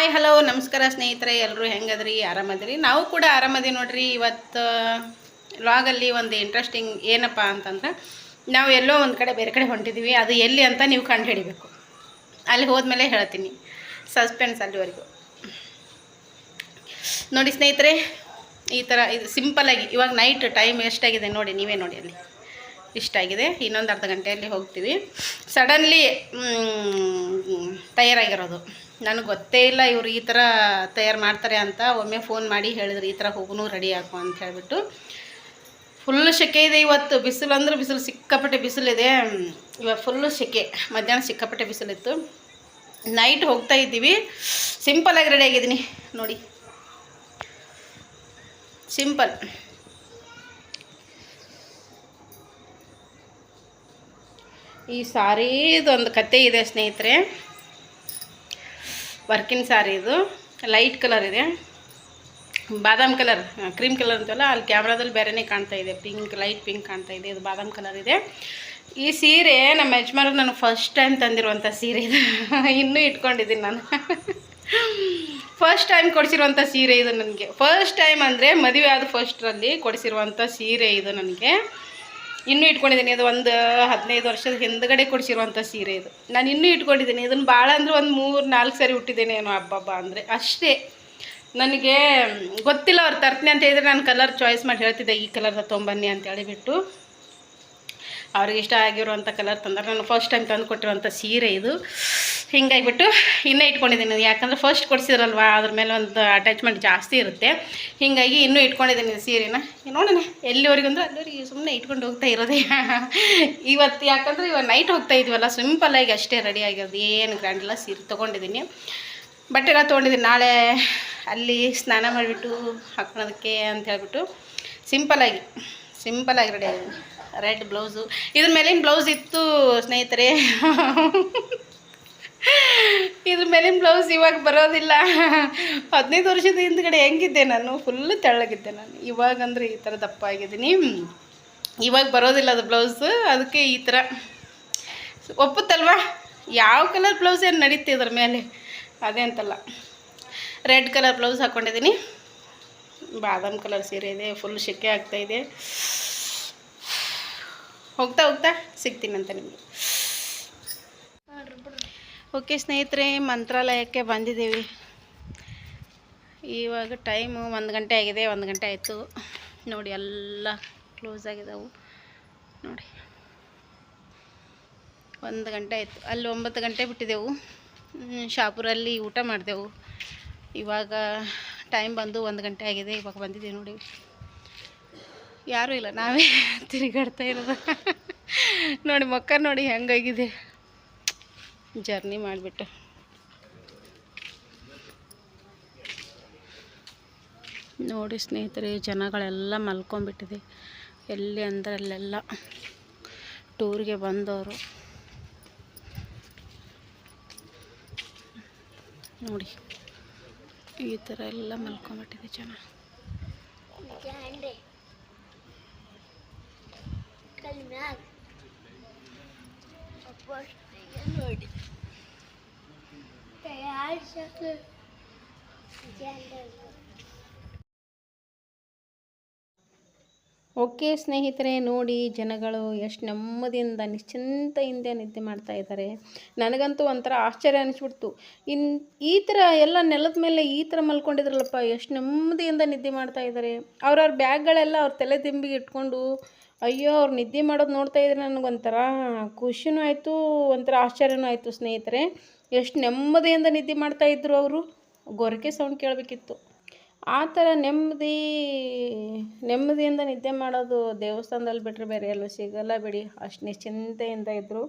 Hi hello ನಮಸ್ಕಾರ ಸ್ನೇಹಿತರೆ ಎಲ್ಲರೂ ಹೆಂಗದ್ರಿ? ಆರಾಮದ್ರಿ? ನಾವು ಕೂಡ ಆರಾಮದಿ ನೋಡ್ರಿ. ಇವತ್ತು ಲಾಗಲ್ಲಿ ಒಂದು ಇಂಟ್ರೆಸ್ಟಿಂಗ್ ಏನಪ್ಪ ಅಂತಂದ್ರೆ, ನಾವು ಎಲ್ಲೋ ಒಂದು ಕಡೆ ಬೇರೆ ಕಡೆ ಹೊಂಟಿದ್ದೀವಿ ಅದು ಎಲ್ಲಿ ಅಂತ ನೀವು ಕಂಡು ಹಿಡಿಬೇಕು. ಅಲ್ಲಿ ಹೋದ್ಮೇಲೆ ಹೇಳ್ತೀನಿ. ಸಸ್ಪೆನ್ಸ್ ಅಲ್ಲಿವರೆಗೂ. ನೋಡಿ ಸ್ನೇಹಿತರೆ, ಈ ಥರ ಇದು ಸಿಂಪಲಾಗಿ ಇವಾಗ ನೈಟ್ ಟೈಮ್ ಎಷ್ಟಾಗಿದೆ ನೋಡಿ, ನೀವೇ ನೋಡಿ ಅಲ್ಲಿ. ಇಷ್ಟಾಗಿದೆ ಇನ್ನೊಂದು ಅರ್ಧ ಗಂಟೆಯಲ್ಲಿ ಹೋಗ್ತೀವಿ. ಸಡನ್ಲಿ ತಯಾರಾಗಿರೋದು. ನನಗೆ ಗೊತ್ತೇ ಇಲ್ಲ ಇವರು ಈ ಥರ ತಯಾರು ಮಾಡ್ತಾರೆ ಅಂತ. ಒಮ್ಮೆ ಫೋನ್ ಮಾಡಿ ಹೇಳಿದ್ರು, ಈ ಥರ ಹೋಗುನು ರೆಡಿ ಹಾಕು ಅಂತ ಹೇಳಿಬಿಟ್ಟು. ಫುಲ್ಲು ಸೆಕೆ ಇದೆ ಇವತ್ತು. ಬಿಸಿಲು ಅಂದ್ರೆ ಬಿಸಿಲು, ಸಿಕ್ಕಾಪಟ್ಟೆ ಬಿಸಿಲಿದೆ ಇವಾಗ ಫುಲ್ಲು ಸೆಕೆ. ಮಧ್ಯಾಹ್ನ ಸಿಕ್ಕಾಪಟ್ಟೆ ಬಿಸಿಲಿತ್ತು ನೈಟ್ ಹೋಗ್ತಾ ಇದ್ದೀವಿ. ಸಿಂಪಲಾಗಿ ರೆಡಿ ಆಗಿದ್ದೀನಿ. ನೋಡಿ. ಸಿಂಪಲ್ ಈ ಸಾರೀದೊಂದು ಕತೆ ಇದೆ ಸ್ನೇಹಿತರೆ. ವರ್ಕಿನ್ ಸಾರಿ ಇದು. ಲೈಟ್ ಕಲರ್ ಇದೆ. ಬಾದಾಮ್ ಕಲರ್ ಕ್ರೀಮ್ ಕಲರ್ ಅಂತಲ್ಲ, ಅಲ್ಲಿ ಕ್ಯಾಮ್ರಾದಲ್ಲಿ ಬೇರೆನೇ ಕಾಣ್ತಾ ಇದೆ. ಪಿಂಕ್, ಲೈಟ್ ಪಿಂಕ್ ಕಾಣ್ತಾ ಇದೆ. ಇದು ಬಾದಾಮ್ ಕಲರ್ ಇದೆ. ಈ ಸೀರೆ ನಮ್ಮ ಯಜಮಾನರು ನನಗೆ ಫಸ್ಟ್ ಟೈಮ್ ತಂದಿರುವಂಥ ಸೀರೆ ಇದು. ಇನ್ನೂ ಇಟ್ಕೊಂಡಿದ್ದೀನಿ ನಾನು. ಫಸ್ಟ್ ಟೈಮ್ ಕೊಡಿಸಿರುವಂಥ ಸೀರೆ ಇದು ನನಗೆ. ಫಸ್ಟ್ ಟೈಮ್ ಅಂದರೆ ಮದುವೆ ಆದ ಫಸ್ಟ್ರಲ್ಲಿ ಕೊಡಿಸಿರುವಂಥ ಸೀರೆ ಇದು ನನಗೆ. ಇನ್ನೂ ಇಟ್ಕೊಂಡಿದ್ದೀನಿ. ಇದು ಒಂದು ಹದಿನೈದು ವರ್ಷದ ಹಿಂದ್ಗಡೆ ಕೊಡಿಸಿರುವಂಥ ಸೀರೆ ಇದು. ನಾನು ಇನ್ನೂ ಇಟ್ಕೊಂಡಿದ್ದೀನಿ. ಇದನ್ನು ಭಾಳ ಅಂದರೆ ಒಂದು ಮೂರು, ನಾಲ್ಕು ಸರಿ ಹುಟ್ಟಿದ್ದೇನೆ ಏನೋ ಹಬ್ಬಬ್ಬ ಅಂದರೆ. ಅಷ್ಟೇ. ನನಗೆ ಗೊತ್ತಿಲ್ಲ ಅವ್ರು ತರ್ತೀನಿ ಅಂತ ಹೇಳಿದರೆ ನಾನು ಕಲರ್ ಚಾಯ್ಸ್ ಮಾಡಿ ಹೇಳ್ತಿದ್ದೆ. ಈ ಕಲರ್ ತೊಗೊಂಬನ್ನಿ ಅಂತ ಹೇಳಿಬಿಟ್ಟು. ಅವ್ರಿಗೆ ಇಷ್ಟ ಆಗಿರುವಂಥ ಕಲರ್ ತಂದ್ರೆ. ನಾನು ಫಸ್ಟ್ ಟೈಮ್ ತಂದು ಕೊಟ್ಟಿರುವಂಥ ಸೀರೆ ಇದು. ಹಿಂಗಾಗಿಬಿಟ್ಟು ಇನ್ನೂ ಇಟ್ಕೊಂಡಿದ್ದೀನಿ ಯಾಕಂದ್ರೆ ಫಸ್ಟ್ ಕೊಡಿಸಿದ್ರಲ್ವ, ಅದ್ರ ಮೇಲೆ ಒಂದು ಅಟ್ಯಾಚ್ಮೆಂಟ್ ಜಾಸ್ತಿ ಇರುತ್ತೆ. ಹೀಗಾಗಿ ಇನ್ನೂ ಇಟ್ಕೊಂಡಿದ್ದೀನಿ ಸೀರೆನ. ನೋಡೋಣ ಎಲ್ಲಿವರೆಗೂ ಅಂದ್ರೆ ಅಲ್ಲಿವರೆಗೆ ಸುಮ್ಮನೆ ಇಟ್ಕೊಂಡು ಹೋಗ್ತಾ ಇರೋದೇ. ಇವತ್ತು ಯಾಕಂದರೆ ಇವಾಗ ನೈಟ್ ಹೋಗ್ತಾ ಇದೀವಲ್ಲ ಸಿಂಪಲ್ಲಾಗಿ ಅಷ್ಟೇ ರೆಡಿ ಆಗಿರೋದು. ಏನು ಗ್ರ್ಯಾಂಡೆಲ್ಲ ಸೀರೆ ತೊಗೊಂಡಿದ್ದೀನಿ. ಬಟ್ಟೆ ಎಲ್ಲ ತೊಗೊಂಡಿದ್ದೀನಿ. ನಾಳೆ ಅಲ್ಲಿ ಸ್ನಾನ ಮಾಡಿಬಿಟ್ಟು ಹಾಕೊಳೋದಕ್ಕೆ ಅಂತ ಹೇಳ್ಬಿಟ್ಟು ಸಿಂಪಲಾಗಿ ಸಿಂಪಲಾಗಿ ರೆಡಿ ಆಗಿದೆ ರೆಡ್ ಬ್ಲೌಸು ಇದ್ರ ಮೇಲಿನ ಬ್ಲೌಸ್ ಇತ್ತು ಸ್ನೇಹಿತರೆ. ಇದ್ರ ಮೇಲಿನ ಬ್ಲೌಸ್ ಇವಾಗ ಬರೋದಿಲ್ಲ. ಹದಿನೈದು ವರ್ಷದ ಹಿಂದ್ಗಡೆ ಹೆಂಗಿದ್ದೆ ನಾನು? ಫುಲ್ಲು ತೆಳ್ಳಗಿದ್ದೆ ನಾನು. ಇವಾಗಂದ್ರೆ ಈ ಥರ ದಪ್ಪ ಆಗಿದ್ದೀನಿ. ಇವಾಗ ಬರೋದಿಲ್ಲ ಅದು ಬ್ಲೌಸ್ ಅದಕ್ಕೆ ಈ ಥರ. ಒಪ್ಪುತ್ತಲ್ವಾ? ಯಾವ ಕಲರ್ ಬ್ಲೌಸ್ ಏನು ನಡೀತೆ ಇದ್ರ ಮೇಲೆ? ಅದೇ ಅಂತಲ್ಲ. ರೆಡ್ ಕಲರ್ ಬ್ಲೌಸ್ ಹಾಕ್ಕೊಂಡಿದ್ದೀನಿ ಬಾದಾಮ್ ಕಲರ್ ಸೀರೆ ಇದೆ. ಫುಲ್ ಸೆಕೆ ಆಗ್ತಾಯಿದೆ ಹೋಗ್ತಾ ಹೋಗ್ತಾ ಸಿಗ್ತೀನಂತ ನಿಮಗೆ. ಓಕೆ ಸ್ನೇಹಿತರೆ, ಮಂತ್ರಾಲಯಕ್ಕೆ ಬಂದಿದ್ದೀವಿ. ಇವಾಗ ಟೈಮು ಒಂದು ಗಂಟೆ ಆಗಿದೆ, ಒಂದು ಗಂಟೆ ಆಯಿತು. ನೋಡಿ, ಎಲ್ಲ ಕ್ಲೋಸ್ ಆಗಿದ್ದಾವೆ ನೋಡಿ. ಒಂದು ಗಂಟೆ ಆಯಿತು. ಅಲ್ಲಿ ಒಂಬತ್ತು ಗಂಟೆ ಬಿಟ್ಟಿದ್ದೆವು ಶಾಪುರಲ್ಲಿ ಊಟ ಮಾಡಿದೆವು. ಇವಾಗ ಟೈಮ್ ಬಂದು ಒಂದು ಗಂಟೆ ಆಗಿದೆ, ಇವಾಗ ಬಂದಿದ್ದೀವಿ ನೋಡಿ. ಯಾರೂ ಇಲ್ಲ, ನಾವೇ ತಿರುಗಾಡ್ತಾ ಇರೋದು. ನೋಡಿ, ಮಕ್ಕ ನೋಡಿ ಹೆಂಗಾಗಿದೆ ಜರ್ನಿ ಮಾಡಿಬಿಟ್ಟು. ನೋಡಿ ಸ್ನೇಹಿತರೆ, ಜನಗಳೆಲ್ಲ ಮಲ್ಕೊಂಡ್ಬಿಟ್ಟಿದೆ. ಎಲ್ಲಿ ಅಂದರೆ ಅಲ್ಲೆಲ್ಲ ಟೂರಿಗೆ ಬಂದವರು. ನೋಡಿ, ಈ ಥರ ಎಲ್ಲ ಮಲ್ಕೊಂಡ್ಬಿಟ್ಟಿದೆ ಜನ. Ben öyle. Beyaz şaklı. Güzel okay ಸ್ನೇಹಿತರೆ, ನೋಡಿ ಜನಗಳು ಎಷ್ಟು ನೆಮ್ಮದಿಯಿಂದ ನಿಶ್ಚಿಂತೆಯಿಂದ ನಿದ್ದೆ ಮಾಡ್ತಾ ಇದ್ದಾರೆ. ನನಗಂತೂ ಒಂಥರ ಆಶ್ಚರ್ಯ ಅನಿಸ್ಬಿಡ್ತು. ಇನ್, ಈ ಥರ ಎಲ್ಲ ನೆಲದ ಮೇಲೆ ಈ ಥರ ಮಲ್ಕೊಂಡಿದ್ರಲ್ಲಪ್ಪ, ಎಷ್ಟು ನೆಮ್ಮದಿಯಿಂದ ನಿದ್ದೆ ಮಾಡ್ತಾ ಇದ್ದಾರೆ. ಅವ್ರವ್ರ ಬ್ಯಾಗ್ಗಳೆಲ್ಲ ಅವ್ರ ತಲೆ ದಿಂಬಿಗೆ ಇಟ್ಕೊಂಡು, ಅಯ್ಯೋ, ಅವ್ರು ನಿದ್ದೆ ಮಾಡೋದು ನೋಡ್ತಾ ಇದ್ರೆ ನನಗೊಂಥರ ಖುಷಿನೂ ಆಯಿತು, ಒಂಥರ ಆಶ್ಚರ್ಯನೂ ಆಯಿತು ಸ್ನೇಹಿತರೆ. ಎಷ್ಟು ನೆಮ್ಮದಿಯಿಂದ ನಿದ್ದೆ ಮಾಡ್ತಾ ಇದ್ರು ಅವರು. ಗೊರಕೆ ಸೌಂಡ್ ಕೇಳಬೇಕಿತ್ತು. ಆ ಥರ ನೆಮ್ಮದಿ, ನೆಮ್ಮದಿಯಿಂದ ನಿದ್ದೆ ಮಾಡೋದು ದೇವಸ್ಥಾನದಲ್ಲಿ ಬಿಟ್ಟರೆ ಬೇರೆ ಎಲ್ಲೂ ಸಿಗಲ್ಲ ಬಿಡಿ. ಅಷ್ಟು ನಿಶ್ಚಿಂತೆಯಿಂದ ಇದ್ದರು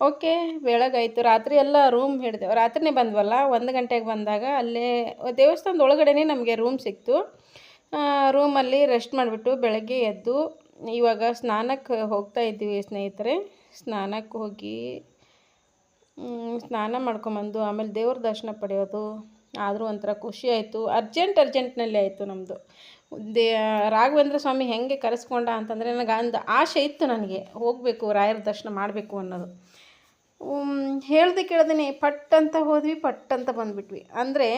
ಓಕೆ, ಬೆಳಗಾಯಿತು. ರಾತ್ರಿ ಎಲ್ಲ ರೂಮ್ ಹಿಡಿದೆವು ರಾತ್ರಿನೇ ಬಂದ್ವಲ್ಲ, ಒಂದು ಗಂಟೆಗೆ ಬಂದಾಗ ಅಲ್ಲೇ ದೇವಸ್ಥಾನದ ಒಳಗಡೆನೇ ನಮಗೆ ರೂಮ್ ಸಿಕ್ತು. ರೂಮಲ್ಲಿ ರೆಸ್ಟ್ ಮಾಡಿಬಿಟ್ಟು ಬೆಳಗ್ಗೆ ಎದ್ದು, ಇವಾಗ ಸ್ನಾನಕ್ಕೆ ಹೋಗ್ತಾ ಇದ್ದೀವಿ ಸ್ನೇಹಿತರೆ. ಸ್ನಾನಕ್ಕೆ ಹೋಗಿ ಸ್ನಾನ ಮಾಡ್ಕೊಂಬಂದು ಆಮೇಲೆ ದೇವ್ರ ದರ್ಶನ ಪಡೆಯೋದು. ಆದರೂ ಒಂಥರ ಖುಷಿ ಆಯಿತು. ಅರ್ಜೆಂಟ್, ಅರ್ಜೆಂಟ್ನಲ್ಲಿ ಆಯಿತು ನಮ್ಮದು. ದೇ, ರಾಘವೇಂದ್ರ ಸ್ವಾಮಿ ಹೆಂಗೆ ಕರೆಸ್ಕೊಂಡ ಅಂತಂದರೆ ನನಗೆ ಅಂದ ಆಸೆ ಇತ್ತು ನನಗೆ. ಹೋಗಬೇಕು, ರಾಯರ ದರ್ಶನ ಮಾಡಬೇಕು ಅನ್ನೋದು. ಹೇಳ್ದೆ ಕೇಳ್ದೇ ಪಟ್ ಅಂತ ಹೋದ್ವಿ ಪಟ್ ಅಂತ ಬಂದುಬಿಟ್ವಿ. ಅಂದರೆ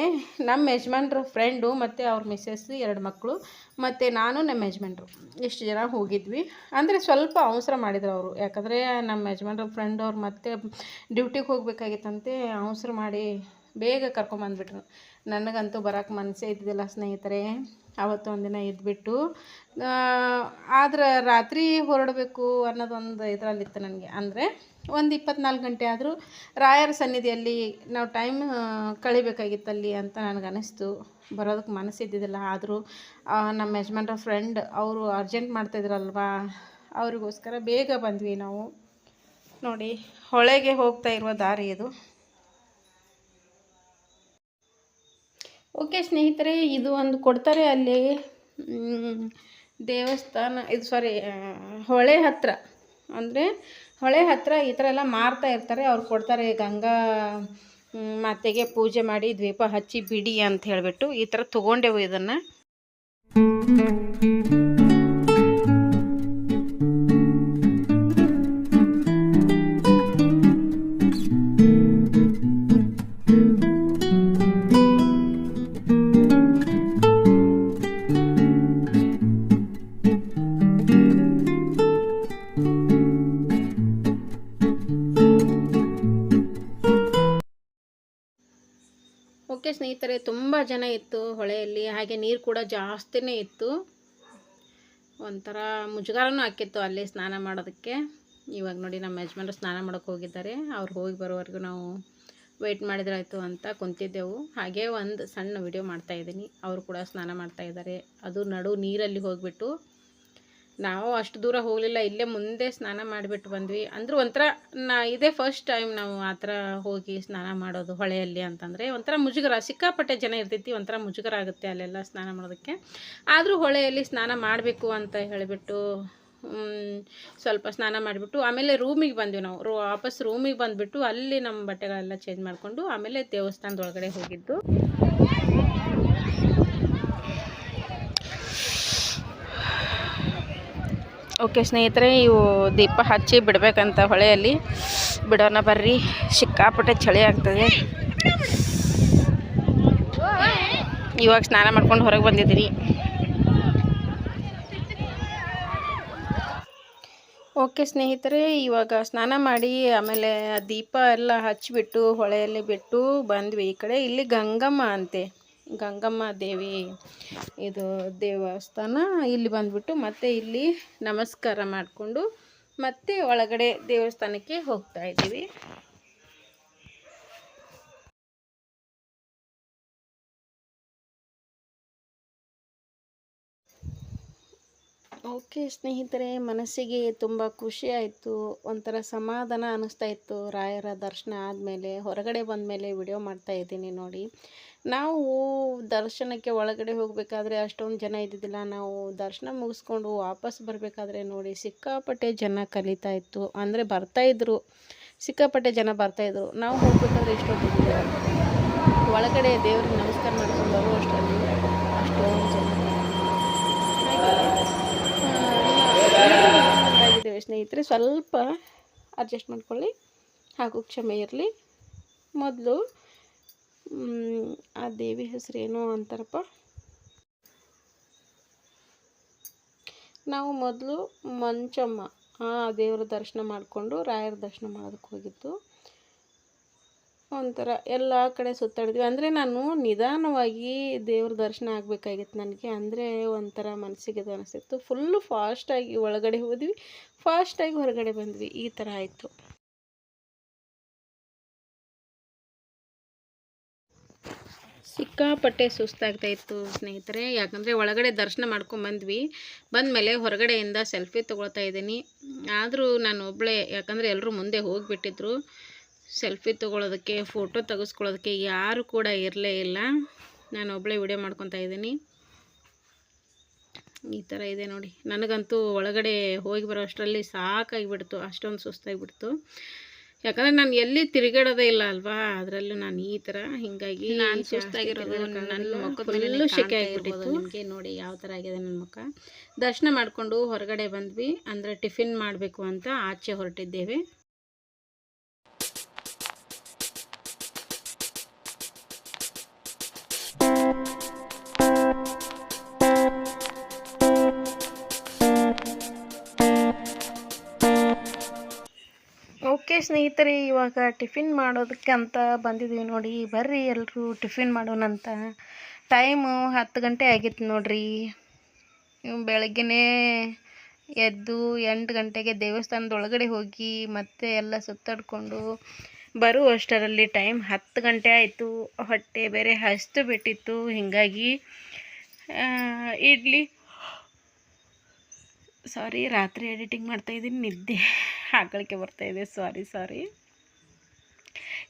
ನಮ್ಮ ಯಜಮಾನ್ರ ಫ್ರೆಂಡು ಮತ್ತು ಅವ್ರ ಮಿಸ್ಸಸ್ ಎರಡು ಮಕ್ಕಳು, ಮತ್ತು ನಾನು, ನಮ್ಮ ಯಜಮಾನ್ರು. ಎಷ್ಟು ಜನ ಹೋಗಿದ್ವಿ. ಅಂದರೆ ಸ್ವಲ್ಪ ಅವಸರ ಮಾಡಿದ್ರು ಅವರು. ಯಾಕಂದರೆ ನಮ್ಮ ಯಜಮಾನ್ರ ಫ್ರೆಂಡ್ ಅವ್ರು ಮತ್ತೆ ಡ್ಯೂಟಿಗೆ ಹೋಗಬೇಕಾಗಿತ್ತಂತೆ, ಅವಸರ ಮಾಡಿ ಬೇಗ ಕರ್ಕೊಂಬಂದ್ಬಿಟ್ರು ನನಗಂತೂ ಬರೋಕ್ಕೆ ಮನಸ್ಸೇ ಇದ್ದಿದ್ದಿಲ್ಲ ಸ್ನೇಹಿತರೆ. ಅವತ್ತು ಒಂದಿನ ಇದ್ಬಿಟ್ಟು ಆದ್ರೆ ರಾತ್ರಿ ಹೊರಡಬೇಕು ಅನ್ನೋದೊಂದು ಇದರಲ್ಲಿತ್ತು ನನಗೆ. ಅಂದರೆ ಒಂದು ಇಪ್ಪತ್ನಾಲ್ಕು ಗಂಟೆ ಆದರೂ ರಾಯರ ಸನ್ನಿಧಿಯಲ್ಲಿ ನಾವು ಟೈಮ್ ಕಳಿಬೇಕಾಗಿತ್ತಲ್ಲಿ ಅಂತ ನನಗೆ ಅನ್ನಿಸ್ತು ಬರೋದಕ್ಕೆ ಮನಸ್ಸಿದ್ದಿದ್ದಿಲ್ಲ ಆದರೂ ನಮ್ಮ ಯಜಮಾನ್ರ ಫ್ರೆಂಡ್ ಅವರು ಅರ್ಜೆಂಟ್ ಮಾಡ್ತಾಯಿದ್ರಲ್ವಾ ಅವರಿಗೋಸ್ಕರ ಬೇಗ ಬಂದ್ವಿ ನಾವು. ನೋಡಿ, ಹೊಳೆಗೆ ಹೋಗ್ತಾ ಇರುವ ದಾರಿ ಇದು. ಓಕೆ ಸ್ನೇಹಿತರೆ, ಇದು ಒಂದು ಕೊಡ್ತಾರೆ ಅಲ್ಲಿ ದೇವಸ್ಥಾನ, ಇದು ಸಾರಿ ಹೊಳೆ ಹತ್ತಿರ ಅಂದರೆ ಹೊಳೆ ಹತ್ತಿರ ಈ ಥರ ಎಲ್ಲ ಮಾರ್ತಾ ಇರ್ತಾರೆ. ಅವ್ರು ಕೊಡ್ತಾರೆ ಗಂಗಾ ಮಾತೆಗೆ ಪೂಜೆ ಮಾಡಿ ದ್ವೀಪ ಹಚ್ಚಿ ಬಿಡಿ ಅಂತ ಹೇಳಿಬಿಟ್ಟು ಈ ಥರ ತೊಗೊಂಡೆವು ಇದನ್ನು. ತುಂಬ ಜನ ಇತ್ತು ಹೊಳೆಯಲ್ಲಿ, ಹಾಗೆ ನೀರು ಕೂಡ ಜಾಸ್ತಿನೇ ಇತ್ತು. ಒಂಥರ ಮುಜುಗಾರನೂ ಆಕಿತ್ತು ಅಲ್ಲಿ ಸ್ನಾನ ಮಾಡೋದಕ್ಕೆ. ಇವಾಗ ನೋಡಿ ನಮ್ಮ ಯಜಮಾನ್ರು ಸ್ನಾನ ಮಾಡೋಕ್ಕೆ ಹೋಗಿದ್ದಾರೆ. ಅವ್ರು ಹೋಗಿ ಬರೋವರೆಗೂ ನಾವು ವೆಯ್ಟ್ ಮಾಡಿದ್ರಾಯ್ತು ಅಂತ ಕುಂತಿದ್ದೆವು. ಹಾಗೆ ಒಂದು ಸಣ್ಣ ವಿಡಿಯೋ ಮಾಡ್ತಾಯಿದ್ದೀನಿ ಅವರು ಕೂಡ ಸ್ನಾನ ಮಾಡ್ತಾಯಿದ್ದಾರೆ ಅದು ನಡು ನೀರಲ್ಲಿ ಹೋಗಿಬಿಟ್ಟು ನಾವು ಅಷ್ಟು ದೂರ ಹೋಗಲಿಲ್ಲ, ಇಲ್ಲೇ ಮುಂದೆ ಸ್ನಾನ ಮಾಡಿಬಿಟ್ಟು ಬಂದ್ವಿ. ಅಂದ್ರೆ ಒಂಥರ ನಾ ಇದೇ ಫಸ್ಟ್ ಟೈಮ್ ನಾವು ಆ ಥರ ಹೋಗಿ ಸ್ನಾನ ಮಾಡೋದು ಹೊಳೆಯಲ್ಲಿ ಅಂತಂದರೆ ಒಂಥರ ಮುಜುಗರ, ಸಿಕ್ಕಾಪಟ್ಟೆ ಜನ ಇರ್ತೈತಿ, ಒಂಥರ ಮುಜುಗರ ಆಗುತ್ತೆ ಅಲ್ಲೆಲ್ಲ ಸ್ನಾನ ಮಾಡೋದಕ್ಕೆ. ಆದರೂ ಹೊಳೆಯಲ್ಲಿ ಸ್ನಾನ ಮಾಡಬೇಕು ಅಂತ ಹೇಳಿಬಿಟ್ಟು ಸ್ವಲ್ಪ ಸ್ನಾನ ಮಾಡಿಬಿಟ್ಟು, ಆಮೇಲೆ ರೂಮಿಗೆ ಬಂದ್ವಿ ನಾವು. ರೂ, ವಾಪಸ್ ರೂಮಿಗೆ ಬಂದುಬಿಟ್ಟು ಅಲ್ಲಿ ನಮ್ಮ ಬಟ್ಟೆಗಳೆಲ್ಲ ಚೇಂಜ್ ಮಾಡಿಕೊಂಡು ಆಮೇಲೆ ದೇವಸ್ಥಾನದೊಳಗಡೆ ಹೋಗಿದ್ದು. ಓಕೆ ಸ್ನೇಹಿತರೆ, ಇವು ದೀಪ ಹಚ್ಚಿ ಬಿಡಬೇಕಂತ ಹೊಳೆಯಲ್ಲಿ. ಬಿಡೋಣ ಬರ್ರಿ. ಸಿಕ್ಕಾಪಟ್ಟೆ ಚಳಿ ಆಗ್ತದೆ. ಇವಾಗ ಸ್ನಾನ ಮಾಡ್ಕೊಂಡು ಹೊರಗೆ ಬಂದಿದ್ದೀನಿ ಓಕೆ ಸ್ನೇಹಿತರೆ, ಇವಾಗ ಸ್ನಾನ ಮಾಡಿ ಆಮೇಲೆ ದೀಪ ಎಲ್ಲ ಹಚ್ಚಿಬಿಟ್ಟು ಹೊಳೆಯಲ್ಲಿ ಬಿಟ್ಟು ಬಂದ್ವಿ. ಈ ಕಡೆ ಇಲ್ಲಿ ಗಂಗಮ್ಮ ಅಂತೆ. ಗಂಗಮ್ಮ ದೇವಿ ಇದು ದೇವಸ್ಥಾನ. ಇಲ್ಲಿ ಬಂದ್ಬಿಟ್ಟು ಮತ್ತೆ ಇಲ್ಲಿ ನಮಸ್ಕಾರ ಮಾಡಿಕೊಂಡು ಮತ್ತೆ ಒಳಗಡೆ ದೇವಸ್ಥಾನಕ್ಕೆ ಹೋಗ್ತಾ ಇದ್ದೀವಿ. ಓಕೆ ಸ್ನೇಹಿತರೆ, ಮನಸ್ಸಿಗೆ ತುಂಬ ಖುಷಿ ಆಯಿತು. ಒಂಥರ ಸಮಾಧಾನ ಅನ್ನಿಸ್ತಾ ಇತ್ತು. ರಾಯರ ದರ್ಶನ ಆದಮೇಲೆ, ಹೊರಗಡೆ ಬಂದಮೇಲೆ ವಿಡಿಯೋ ಮಾಡ್ತಾ ಇದ್ದೀನಿ ನೋಡಿ. ನಾವು ದರ್ಶನಕ್ಕೆ ಒಳಗಡೆ ಹೋಗಬೇಕಾದ್ರೆ ಅಷ್ಟೊಂದು ಜನ ಇದ್ದಿದ್ದಿಲ್ಲ. ನಾವು ದರ್ಶನ ಮುಗಿಸ್ಕೊಂಡು ವಾಪಸ್ ಬರಬೇಕಾದ್ರೆ ನೋಡಿ ಸಿಕ್ಕಾಪಟ್ಟೆ ಜನ ಕಲಿತಾ ಇತ್ತು. ಅಂದರೆ ಬರ್ತಾಯಿದ್ರು ಸಿಕ್ಕಾಪಟ್ಟೆ ಜನ ಬರ್ತಾಯಿದ್ರು ನಾವು ಹೋಗಬೇಕಾದ್ರೆ ಇಷ್ಟೊತ್ತಿಗೆ ಒಳಗಡೆ ದೇವ್ರಿಗೆ ನಮಸ್ಕಾರ ಮಾಡ್ಕೊಂಡು ಬರೋ ಅಷ್ಟರಲ್ಲಿ ಅಷ್ಟೊಂದು ಜನ ಆಗಿದ್ದೇವೆ ಸ್ನೇಹಿತರೆ, ಸ್ವಲ್ಪ ಅಡ್ಜಸ್ಟ್ ಮಾಡ್ಕೊಳ್ಳಿ. ಹಾಗೂ ಕ್ಷಮೆ ಇರಲಿ. ಮೊದಲು ಆ ದೇವಿ ಹೆಸರು ಏನು ಅಂತಾರಪ್ಪ? ನಾವು ಮೊದಲು ಮಂಚಮ್ಮ, ಆ ದೇವರ ದರ್ಶನ ಮಾಡಿಕೊಂಡು ರಾಯರ ದರ್ಶನ ಮಾಡೋದಕ್ಕೆ ಹೋಗಿದ್ದು. ಒಂಥರ ಎಲ್ಲ ಕಡೆ ಸುತ್ತಾಡಿದ್ವಿ. ಅಂದರೆ ನಾನು ನಿಧಾನವಾಗಿ ದೇವ್ರ ದರ್ಶನ ಆಗಬೇಕಾಗಿತ್ತು ನನಗೆ. ಅಂದರೆ ಒಂಥರ ಮನಸ್ಸಿಗೆ ಇದು ಅನಿಸ್ತಿತ್ತು. ಫುಲ್ಲು ಫಾಸ್ಟಾಗಿ ಒಳಗಡೆ ಹೋದ್ವಿ. ಫಾಸ್ಟಾಗಿ ಹೊರಗಡೆ ಬಂದ್ವಿ. ಈ ಥರ ಆಯಿತು. ಸಿಕ್ಕಾಪಟ್ಟೆ ಸುಸ್ತಾಗ್ತಾ ಇತ್ತು ಸ್ನೇಹಿತರೆ. ಯಾಕಂದರೆ ಒಳಗಡೆ ದರ್ಶನ ಮಾಡ್ಕೊಂಡು ಬಂದ್ವಿ. ಬಂದಮೇಲೆ ಹೊರಗಡೆಯಿಂದ ಸೆಲ್ಫಿ ತೊಗೊಳ್ತಾ ಇದ್ದೀನಿ. ಆದರೂ ನಾನು ಒಬ್ಬಳೇ ಯಾಕಂದರೆ ಎಲ್ಲರೂ ಮುಂದೆ ಹೋಗಿಬಿಟ್ಟಿದ್ರು. ಸೆಲ್ಫಿ ತೊಗೊಳೋದಕ್ಕೆ ಫೋಟೋ ತೆಗೆಸ್ಕೊಳ್ಳೋದಕ್ಕೆ ಯಾರು ಕೂಡ ಇರಲೇ ಇಲ್ಲ. ನಾನು ಒಬ್ಬಳೇ ವಿಡಿಯೋ ಮಾಡ್ಕೊತಾ ಇದ್ದೀನಿ. ಈ ಥರ ಇದೆ ನೋಡಿ. ನನಗಂತೂ ಒಳಗಡೆ ಹೋಗಿ ಬರೋ ಅಷ್ಟರಲ್ಲಿ ಸಾಕಾಗಿಬಿಡ್ತು ಅಷ್ಟೊಂದು ಸುಸ್ತಾಗಿಬಿಡ್ತು. ಯಾಕಂದರೆ ನಾನು ಎಲ್ಲಿ ತಿರುಗಾಡೋದೇ ಇಲ್ಲ ಅಲ್ವಾ? ಅದರಲ್ಲೂ ನಾನು ಈ ಥರ ಹೀಗಾಗಿ ನಾನು ಸುಸ್ತಾಗಿರೋದು ನನ್ನ ಮಕ್ಕಳು ಶೆಕೆ ಆಗಿಬಿಟ್ಟಿತ್ತು. ನಿಮಗೆ. ನೋಡಿ ಯಾವ ಥರ ಆಗಿದೆ ನನ್ನ ಮುಖ. ದರ್ಶನ ಮಾಡಿಕೊಂಡು ಹೊರಗಡೆ ಬಂದ್ವಿ. ಅಂದರೆ ಟಿಫಿನ್ ಮಾಡಬೇಕು ಅಂತ ಆಚೆ ಹೊರಟಿದ್ದೇವೆ. ಸ್ನೇಹಿತರೆ, ಇವಾಗ ಟಿಫಿನ್ ಮಾಡೋದಕ್ಕೆ ಅಂತ ಬಂದಿದ್ದೀವಿ ನೋಡಿ. ಬರ್ರಿ ಎಲ್ಲರೂ ಟಿಫಿನ್ ಮಾಡೋಣಂತ ಟೈಮು ಹತ್ತು ಗಂಟೆ ಆಗಿತ್ತು ನೋಡ್ರಿ. ಬೆಳಗ್ಗೆನೇ ಎದ್ದು ಎಂಟು ಗಂಟೆಗೆ ದೇವಸ್ಥಾನದ ಒಳಗಡೆ ಹೋಗಿ ಮತ್ತೆ ಎಲ್ಲ ಸುತ್ತಾಡಿಕೊಂಡು ಬರುವಷ್ಟರಲ್ಲಿ ಟೈಮ್ ಹತ್ತು ಗಂಟೆ ಆಯಿತು. ಹೊಟ್ಟೆ ಬೇರೆ ಹಸ್ತು ಬಿಟ್ಟಿತ್ತು. ಹೀಗಾಗಿ ಇಡ್ಲಿ ಸಾರಿ ರಾತ್ರಿ ಎಡಿಟಿಂಗ್ ಮಾಡ್ತಾಯಿದ್ದೀನಿ ನಿದ್ದೆ ಹಾಕಳಿಕೆ ಬರ್ತಾಯಿದೆ ಸಾರಿ ಸಾರಿ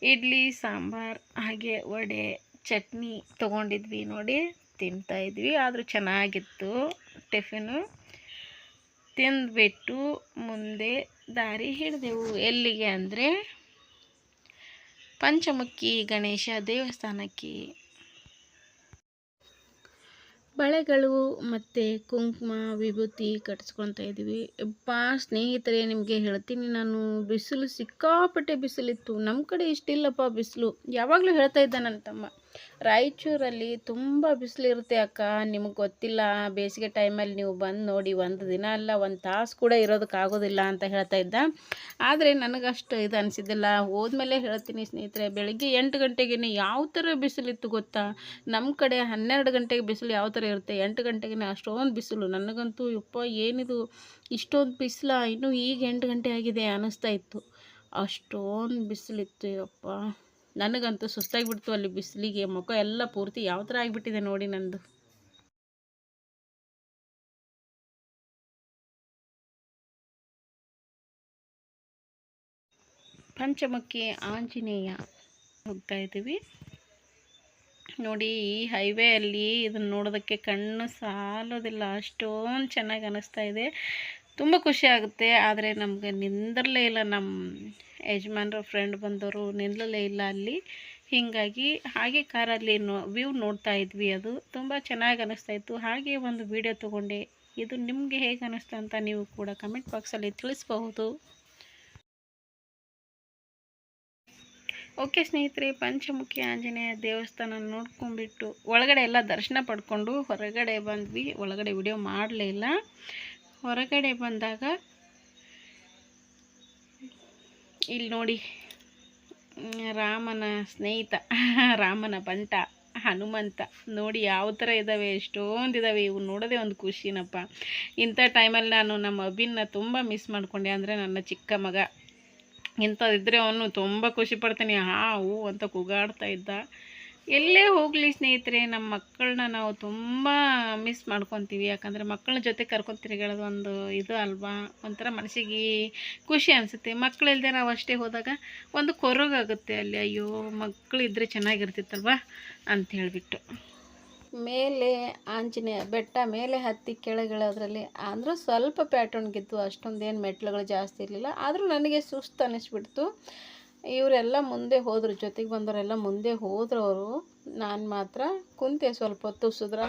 ಇಡ್ಲಿ, ಸಾಂಬಾರ್, ಹಾಗೆ ವಡೆ, ಚಟ್ನಿ ತೊಗೊಂಡಿದ್ವಿ ನೋಡಿ. ತಿಂತಾ ಇದ್ವಿ, ಆದರೂ ಚೆನ್ನಾಗಿತ್ತು ಟಿಫಿನು ತಿಂದುಬಿಟ್ಟು ಮುಂದೆ ದಾರಿ ಹಿಡಿದೆವು. ಎಲ್ಲಿಗೆ ಅಂದರೆ ಪಂಚಮುಖಿ ಗಣೇಶ ದೇವಸ್ಥಾನಕ್ಕೆ. ಬಳೆಗಳು ಮತ್ತು ಕುಂಕುಮ, ವಿಭೂತಿ ಕಟ್ಸ್ಕೊತಾ ಇದ್ದೀವಿ. ಯಪ್ಪ ಸ್ನೇಹಿತರೆ, ನಿಮಗೆ ಹೇಳ್ತೀನಿ, ನಾನು ಬಿಸಿಲು ಸಿಕ್ಕಾಪಟ್ಟೆ ಬಿಸಿಲಿತ್ತು. ನಮ್ಮ ಕಡೆ ಇಷ್ಟಿಲ್ಲಪ್ಪ ಬಿಸಿಲು. ಯಾವಾಗಲೂ ಹೇಳ್ತಾ ಇದ್ದ ನನ್ನ ತಮ್ಮ. ರಾಯಚೂರಲ್ಲಿ ತುಂಬ ಬಿಸಿಲಿರುತ್ತೆ ಅಕ್ಕ. ನಿಮಗೆ ಗೊತ್ತಿಲ್ಲ, ಬೇಸಿಗೆ ಟೈಮಲ್ಲಿ ನೀವು ಬಂದು ನೋಡಿ, ಒಂದು ದಿನ ಅಲ್ಲ, ಒಂದು ತಾಸು ಕೂಡ ಇರೋದಕ್ಕಾಗೋದಿಲ್ಲ ಅಂತ ಹೇಳ್ತಾ ಇದ್ದ. ಆದರೆ ನನಗಷ್ಟು ಇದು ಅನಿಸಿದ್ದಿಲ್ಲ. ಹೋದ್ಮೇಲೆ ಹೇಳ್ತೀನಿ ಸ್ನೇಹಿತರೆ, ಬೆಳಗ್ಗೆ ಎಂಟು ಗಂಟೆಗೆ ಯಾವ ಥರ ಬಿಸಿಲಿತ್ತು ಗೊತ್ತಾ? ನಮ್ಮ ಕಡೆ ಹನ್ನೆರಡು ಗಂಟೆಗೆ ಬಿಸಿಲು ಯಾವ ಥರ ಇರುತ್ತೆ? ಎಂಟು ಗಂಟೆಗೆ ಅಷ್ಟೊಂದು ಬಿಸಿಲು. ನನಗಂತೂ ಯಪ್ಪ, ಏನಿದು? ಇಷ್ಟೊಂದು ಬಿಸಿಲ, ಇನ್ನೂ ಈಗ ಎಂಟು ಗಂಟೆ ಆಗಿದೆ ಅನ್ನಿಸ್ತಾ ಇತ್ತು. ಅಷ್ಟೊಂದು ಬಿಸಿಲಿತ್ತು ಯಪ್ಪ. ನನಗಂತೂ ಸುಸ್ತಾಗಿಬಿಡ್ತು ಅಲ್ಲಿ ಬಿಸಿಲಿಗೆ, ಮುಖ ಎಲ್ಲ ಪೂರ್ತಿ ಯಾವ ಥರ ಆಗಿಬಿಟ್ಟಿದೆ ನೋಡಿ ನಂದು. ಪಂಚಮುಖಿ ಆಂಜನೇಯ ಹೋಗ್ತಾ ಇದ್ದೀವಿ. ನೋಡಿ, ಈ ಹೈವೇಯಲ್ಲಿ ಇದನ್ನು ನೋಡೋದಕ್ಕೆ ಕಣ್ಣು ಸಾಲೋದಿಲ್ಲ. ಅಷ್ಟೊಂದು ಚೆನ್ನಾಗಿ ಅನ್ನಿಸ್ತಾ ಇದೆ. ತುಂಬ ಖುಷಿ ಆಗುತ್ತೆ. ಆದರೆ ನಮಗೆ ನಿಂದರಲೇ ಇಲ್ಲ ನಮ್ಮ ಯಜಮಾನ್ರ ಫ್ರೆಂಡ್ ಬಂದವರು ನಿಲ್ಲಲೇ ಇಲ್ಲ ಅಲ್ಲಿ. ಹೀಗಾಗಿ ಹಾಗೆ ಕಾರಲ್ಲಿ ನೋ ವ್ಯೂ ನೋಡ್ತಾ ಇದ್ವಿ ಅದು. ತುಂಬ ಚೆನ್ನಾಗಿ ಅನ್ನಿಸ್ತಾ ಇತ್ತು. ಹಾಗೆ ಒಂದು ವಿಡಿಯೋ ತೊಗೊಂಡೆ. ಇದು ನಿಮಗೆ ಹೇಗೆ ಅನ್ನಿಸ್ತು ಅಂತ ನೀವು ಕೂಡ ಕಮೆಂಟ್ ಬಾಕ್ಸಲ್ಲಿ ತಿಳಿಸ್ಬಹುದು. ಓಕೆ ಸ್ನೇಹಿತರೆ, ಪಂಚಮುಖಿ ಆಂಜನೇಯ ದೇವಸ್ಥಾನ ನೋಡ್ಕೊಂಡ್ಬಿಟ್ಟು ಒಳಗಡೆ ಎಲ್ಲ ದರ್ಶನ ಪಡ್ಕೊಂಡು ಹೊರಗಡೆ ಬಂದ್ವಿ. ಒಳಗಡೆ ವಿಡಿಯೋ ಮಾಡಲೇ ಇಲ್ಲ. ಹೊರಗಡೆ ಬಂದಾಗ ಇಲ್ಲಿ ನೋಡಿ, ರಾಮನ ಸ್ನೇಹಿತ, ರಾಮನ ಬಂಟ, ಹನುಮಂತ. ನೋಡಿ ಯಾವ ಥರ ಇದ್ದಾವೆ, ಎಷ್ಟೊಂದು ಇದ್ದಾವೆ ಇವು ನೋಡೋದೇ ಒಂದು ಖುಷಿನಪ್ಪ. ಇಂಥ ಟೈಮಲ್ಲಿ ನಾನು ನಮ್ಮ ಅಭಿನ್ನ ತುಂಬ ಮಿಸ್ ಮಾಡ್ಕೊಂಡೆ ಅಂದರೆ ನನ್ನ ಚಿಕ್ಕ ಮಗ. ಇಂಥದ್ದಿದ್ರೆ ಅವನು ತುಂಬ ಖುಷಿ ಪಡ್ತಾನೆ ಹಾ ಹೂ ಅಂತ ಕೂಗಾಡ್ತಾ ಇದ್ದ. ಎಲ್ಲೇ ಹೋಗಲಿ ಸ್ನೇಹಿತರೆ ನಮ್ಮ ಮಕ್ಕಳನ್ನ ನಾವು ತುಂಬ ಮಿಸ್ ಮಾಡ್ಕೊತೀವಿ. ಯಾಕಂದರೆ ಮಕ್ಕಳ ಜೊತೆ ಕರ್ಕೊಂಡು ತಿರುಗಾಡೋದು ಒಂದು ಇದು ಅಲ್ವಾ? ಒಂಥರ ಮನಸ್ಸಿಗೆ ಖುಷಿ ಅನಿಸುತ್ತೆ. ಮಕ್ಕಳಿಲ್ಲದೆ ನಾವು ಅಷ್ಟೇ ಹೋದಾಗ ಒಂದು ಕೊರಗಾಗುತ್ತೆ ಅಲ್ಲಿ. ಅಯ್ಯೋ ಮಕ್ಕಳಿದ್ರೆ ಚೆನ್ನಾಗಿರ್ತಿತ್ತಲ್ವ? ಅಂತ ಹೇಳಿಬಿಟ್ಟು. ಮೇಲೆ ಆಂಜನೇಯ, ಬೆಟ್ಟ ಮೇಲೆ ಹತ್ತಿ ಕೆಳಗಿಳೋದ್ರಲ್ಲಿ ಅಂದರೂ ಸ್ವಲ್ಪ ಪ್ಯಾಟರ್ನ್ಗಿತ್ತು ಅಷ್ಟೊಂದೇನು ಮೆಟ್ಲುಗಳು ಜಾಸ್ತಿ ಇರಲಿಲ್ಲ. ಆದರೂ ನನಗೆ ಸುಸ್ತು ಅನ್ನಿಸ್ಬಿಡ್ತು ಇವರೆಲ್ಲ ಮುಂದೆ ಹೋದರು, ಜೊತೆಗೆ ಬಂದವರೆಲ್ಲ ಮುಂದೆ ಹೋದ್ರು ಅವರು ನಾನು ಮಾತ್ರ ಕುಂತೆ ಸ್ವಲ್ಪ ಹೊತ್ತು ಸುಧಾರ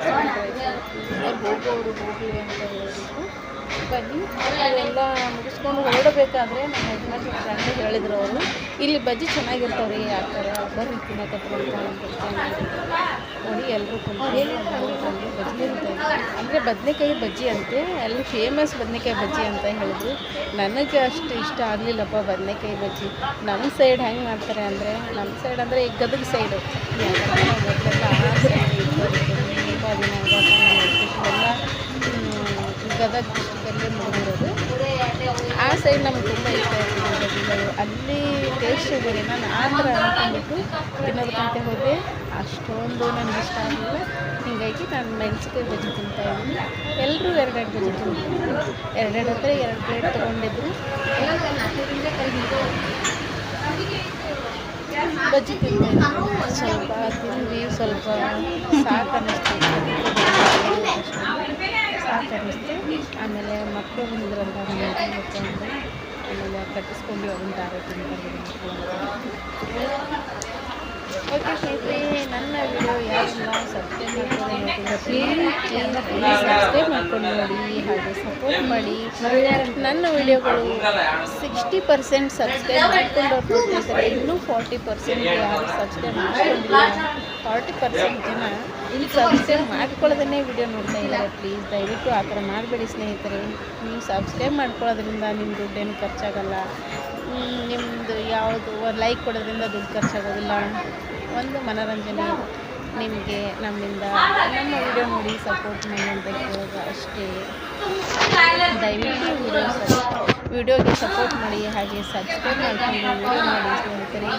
ಹೋಗೋರು ಹೋಗಲಿ ಅಂತ ಹೇಳಿದ್ರು ಬನ್ನಿ. ಎಲ್ಲ ಮುಗಿಸ್ಕೊಂಡು ಹೊರಡಬೇಕಾದ್ರೆ ನಮ್ಮ ಯಜಮಾನ್ರ ಫ್ರೆಂಡ್ ಹೇಳಿದ್ರು ಅವರು ಇಲ್ಲಿ ಬಜ್ಜಿ ಚೆನ್ನಾಗಿರ್ತಾವ್ರಿ, ಆ ಥರ. ಬರ್ರಿ ತಿನ್ನಕತ್ರಂತ ನೋಡಿ ಎಲ್ಲರೂ ಅಂತ ಅಂದರೆ ಬದನೆಕಾಯಿ ಬಜ್ಜಿ ಅಂತೆ, ಅಲ್ಲಿ ಫೇಮಸ್ ಬದನೆಕಾಯಿ ಬಜ್ಜಿ ಅಂತ ಹೇಳಿದ್ರು. ನನಗೆ ಅಷ್ಟು ಇಷ್ಟ ಆಗಲಿಲ್ಲಪ್ಪ ಬದನೆಕಾಯಿ ಬಜ್ಜಿ. ನಮ್ಮ ಸೈಡ್ ಹೆಂಗೆ ಮಾಡ್ತಾರೆ ಅಂದರೆ ನಮ್ಮ ಸೈಡ್ ಅಂದರೆ ಈ ಗದಗ ಸೈಡು ಎಲ್ಲ ಗದಗ ಡಿಸ್ಟಿಕಲ್ಲೇ ಮುಗಿದಿರೋದು ಆ ಸೈಡ್ ನಮ್ಗೆ ತುಂಬ ಇಷ್ಟ ಆಯ್ತು ಅಲ್ಲಿ ಟೇಸ್ಟ್ ಬೇರೆ ನಾನು ಆ ಥರ ಅಂದ್ಕೊಂಡ್ಬಿಟ್ಟು ತಿನ್ನೋದಕ್ಕಂತ ಹೋದೆ. ಅಷ್ಟೊಂದು ನನಗೆ ಇಷ್ಟ ಆಗಲಿಲ್ಲ ಹೀಗಾಗಿ ನಾನು ಮೆಣಸಿನ್ಕಾಯಿ ಬಜ್ಜಿ ತಿಂತಾ ಇದ್ದೀನಿ. ಎಲ್ಲರೂ ಎರಡೆರಡು ಬಜ್ಜಿ ತಿಂತಿದ್ರು ಎರಡೆರಡು ಹತ್ರ ಎರಡು ಪ್ಲೇಟ್ ತೊಗೊಂಡಿದ್ರು. ಬಜ್ಜಿ ಇದ್ದೀನಿ. ಸ್ವಲ್ಪ ತಿಂದು ಸ್ವಲ್ಪ ಸಾಕು ಅನ್ನಿಸ್ತು ಆಮೇಲೆ ಮಕ್ಕಳು ಬಂದಿದ್ರಂತ ಆಮೇಲೆ ಕಟ್ಟಿಸ್ಕೊಂಡು ಅವ್ರನ್ನ ತಾರೆ ತಿಂತಾರೆ ಓಕೆ ಸ್ನೇಹಿತರೆ ನನ್ನ ವಿಡಿಯೋ ಯಾರನ್ನ ಸಬ್ಸ್ಕ್ರೈಬ್ ಮಾಡ್ಕೊಂಡು ಪ್ಲೀಸ್ ಪ್ಲೀಸ್ ಸಬ್ಸ್ಕ್ರೈಬ್ ಮಾಡ್ಕೊಂಡು ನೋಡಿ ಹಾಗೆ ಸಪೋರ್ಟ್ ಮಾಡಿ. ನನ್ನ ವಿಡಿಯೋಗಳು ಸಿಕ್ಸ್ಟಿ ಪರ್ಸೆಂಟ್ ಸಬ್ಸ್ಕ್ರೈಬ್ ಮಾಡ್ಕೊಂಡು ನೋಡ್ತಿದ್ದಾರೆ ಇನ್ನೂ ಫಾರ್ಟಿ ಪರ್ಸೆಂಟ್ ಯಾರು ಸಬ್ಸ್ಕ್ರೈಬ್ ಮಾಡ್ಕೊಂಡಿಲ್ಲ? ಫಾರ್ಟಿ ಪರ್ಸೆಂಟ್ ಜನ ಸಬ್ಸ್ಕ್ರೈಬ್ ಮಾಡ್ಕೊಳ್ಳೋದನ್ನೇ ವಿಡಿಯೋ ನೋಡ್ತಾ ಇಲ್ಲ ಪ್ಲೀಸ್ ದಯವಿಟ್ಟು ಆ ಥರ ಮಾಡಬೇಡಿ ಸ್ನೇಹಿತರೆ. ನೀವು ಸಬ್ಸ್ಕ್ರೈಬ್ ಮಾಡ್ಕೊಳ್ಳೋದ್ರಿಂದ ನಿಮ್ಮ ದುಡ್ಡೇನು ಖರ್ಚಾಗಲ್ಲ. ನಿಮ್ಮದು ಯಾವುದು ಲೈಕ್ ಕೊಡೋದ್ರಿಂದ ದುಡ್ಡು ಖರ್ಚಾಗೋದಿಲ್ಲ. ಒಂದು ಮನೋರಂಜನೆ ನಿಮಗೆ ನಮ್ಮಿಂದ ನಮ್ಮ ವಿಡಿಯೋ ನೋಡಿ ಸಪೋರ್ಟ್ ಮಾಡಿ ಅಂತ ಕೇಳೋದು ಅಷ್ಟೇ. ದಯವಿಟ್ಟು ವಿಡಿಯೋ ವಿಡಿಯೋಗೆ ಸಪೋರ್ಟ್ ಮಾಡಿ ಹಾಗೆ ಸಬ್ಸ್ಕ್ರೈಬ್ ಮಾಡ್ಕೊಂಡು ವಿಡಿಯೋ ಮಾಡಿ ಸ್ನೇಹಿತರೆ.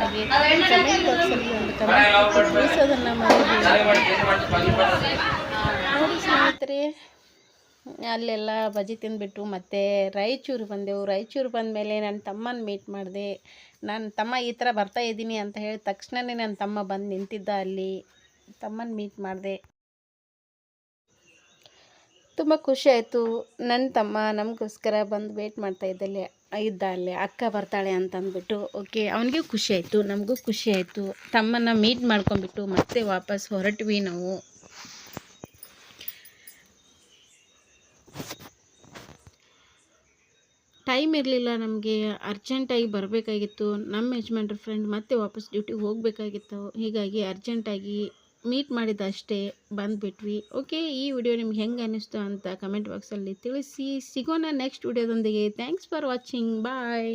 ಹಾಗೆ ಕಮೆಂಟ್ ಬಾಕ್ಸಲ್ಲಿ ಒಂದು ಕಮೆಂಟ್ ತಿಳಿಸೋದನ್ನು ಮಾಡಿ ನೋಡಿ ಸ್ನೇಹಿತರೆ. ಅಲ್ಲೆಲ್ಲ ಬಜಿ ತಿಂದ್ಬಿಟ್ಟು ಮತ್ತೆ ರಾಯಚೂರು ಬಂದೆವು. ರಾಯಚೂರು ಬಂದಮೇಲೆ ನನ್ನ ತಮ್ಮನ ಮೀಟ್ ಮಾಡಿದೆ. ನನ್ನ ತಮ್ಮ ಈ ಥರ ಬರ್ತಾ ಇದ್ದೀನಿ ಅಂತ ಹೇಳಿದ ತಕ್ಷಣವೇ ನನ್ನ ತಮ್ಮ ಬಂದು ನಿಂತಿದ್ದ ಅಲ್ಲಿ. ತಮ್ಮನ ಮೀಟ್ ಮಾಡಿದೆ. ತುಂಬ ಖುಷಿ ಆಯಿತು. ನನ್ನ ತಮ್ಮ ನಮಗೋಸ್ಕರ ಬಂದು ವೇಟ್ ಮಾಡ್ತಾ ಇದ್ದಲ್ಲಿ, ಇದ್ದ ಅಲ್ಲಿ, ಅಕ್ಕ ಬರ್ತಾಳೆ ಅಂತ ಅಂದ್ಬಿಟ್ಟು ಓಕೆ ಅವನಿಗೂ ಖುಷಿ ಆಯಿತು, ನಮಗೂ ಖುಷಿ ಆಯಿತು. ತಮ್ಮನ ಮೀಟ್ ಮಾಡ್ಕೊಂಡ್ಬಿಟ್ಟು ಮತ್ತೆ ವಾಪಸ್ ಹೊರಟ್ವಿ ನಾವು. ಟೈಮ್ ಇರಲಿಲ್ಲ, ನಮಗೆ ಅರ್ಜೆಂಟಾಗಿ ಬರಬೇಕಾಗಿತ್ತು. ನಮ್ಮ ಯಜಮಾನ್ರ ಫ್ರೆಂಡ್ ಮತ್ತೆ ವಾಪಸ್ ಡ್ಯೂಟಿಗೆ ಹೋಗಬೇಕಾಗಿತ್ತು. ಹೀಗಾಗಿ ಅರ್ಜೆಂಟಾಗಿ ಮೀಟ್ ಮಾಡಿದ ಅಷ್ಟೇ ಬಂದುಬಿಟ್ವಿ. ಓಕೆ ಈ ವಿಡಿಯೋ ನಿಮ್ಗೆ ಹೆಂಗೆ ಅನ್ನಿಸ್ತು ಅಂತ ಕಮೆಂಟ್ ಬಾಕ್ಸಲ್ಲಿ ತಿಳಿಸಿ. ಸಿಗೋಣ ನೆಕ್ಸ್ಟ್ ವಿಡಿಯೋದೊಂದಿಗೆ ಥ್ಯಾಂಕ್ಸ್ ಫಾರ್ ವಾಚಿಂಗ್ ಬಾಯ್